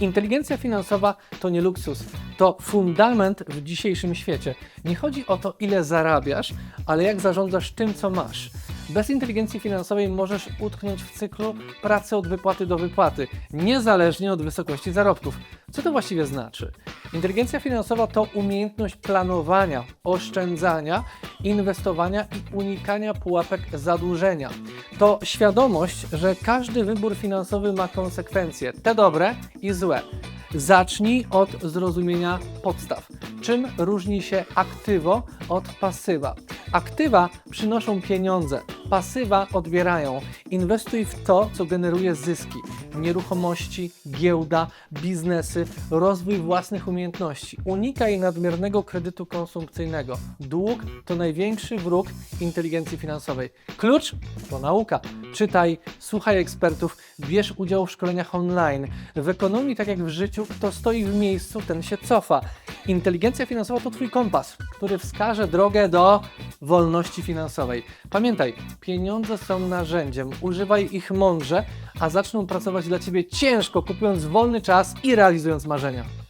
Inteligencja finansowa to nie luksus, to fundament w dzisiejszym świecie. Nie chodzi o to, ile zarabiasz, ale jak zarządzasz tym, co masz. Bez inteligencji finansowej możesz utknąć w cyklu pracy od wypłaty do wypłaty, niezależnie od wysokości zarobków. Co to właściwie znaczy? Inteligencja finansowa to umiejętność planowania, oszczędzania, inwestowania i unikania pułapek zadłużenia. To świadomość, że każdy wybór finansowy ma konsekwencje, te dobre i złe. Zacznij od zrozumienia podstaw. Czym różni się aktywo od pasywa? Aktywa przynoszą pieniądze, pasywa odbierają. Inwestuj w to, co generuje zyski. Nieruchomości, giełda, biznesy, rozwój własnych umiejętności. Unikaj nadmiernego kredytu konsumpcyjnego. Dług to największy wróg inteligencji finansowej. Klucz to nauka. Czytaj, słuchaj ekspertów, bierz udział w szkoleniach online. W ekonomii, tak jak w życiu, kto stoi w miejscu, ten się cofa. Inteligencja finansowa to Twój kompas, który wskaże drogę do wolności finansowej. Pamiętaj, pieniądze są narzędziem, używaj ich mądrze, a zaczną pracować dla Ciebie ciężko, kupując wolny czas i realizując marzenia.